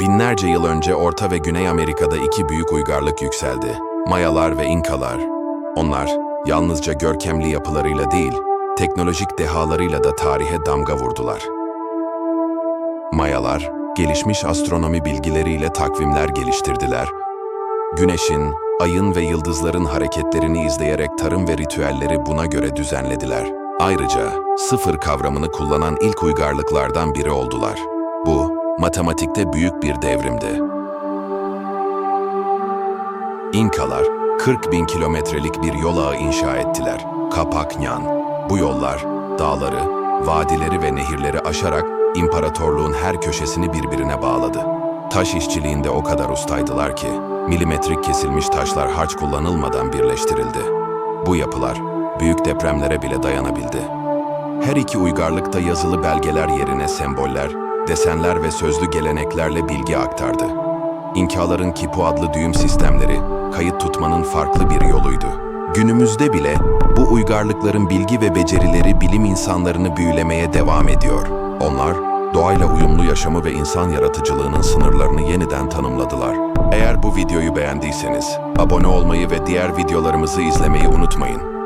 Binlerce yıl önce Orta ve Güney Amerika'da iki büyük uygarlık yükseldi. Mayalar ve İnkalar. Onlar yalnızca görkemli yapılarıyla değil, teknolojik dehalarıyla da tarihe damga vurdular. Mayalar, gelişmiş astronomi bilgileriyle takvimler geliştirdiler. Güneşin, ayın ve yıldızların hareketlerini izleyerek tarım ve ritüelleri buna göre düzenlediler. Ayrıca sıfır kavramını kullanan ilk uygarlıklardan biri oldular. Matematikte büyük bir devrimdi. İnkalar, 40 bin kilometrelik bir yol ağı inşa ettiler. Kapaknyan. Bu yollar, dağları, vadileri ve nehirleri aşarak imparatorluğun her köşesini birbirine bağladı. Taş işçiliğinde o kadar ustaydılar ki, milimetrik kesilmiş taşlar harç kullanılmadan birleştirildi. Bu yapılar, büyük depremlere bile dayanabildi. Her iki uygarlıkta yazılı belgeler yerine semboller, desenler ve sözlü geleneklerle bilgi aktardı. İnkaların Kipu adlı düğüm sistemleri, kayıt tutmanın farklı bir yoluydu. Günümüzde bile bu uygarlıkların bilgi ve becerileri bilim insanlarını büyülemeye devam ediyor. Onlar, doğayla uyumlu yaşamı ve insan yaratıcılığının sınırlarını yeniden tanımladılar. Eğer bu videoyu beğendiyseniz, abone olmayı ve diğer videolarımızı izlemeyi unutmayın.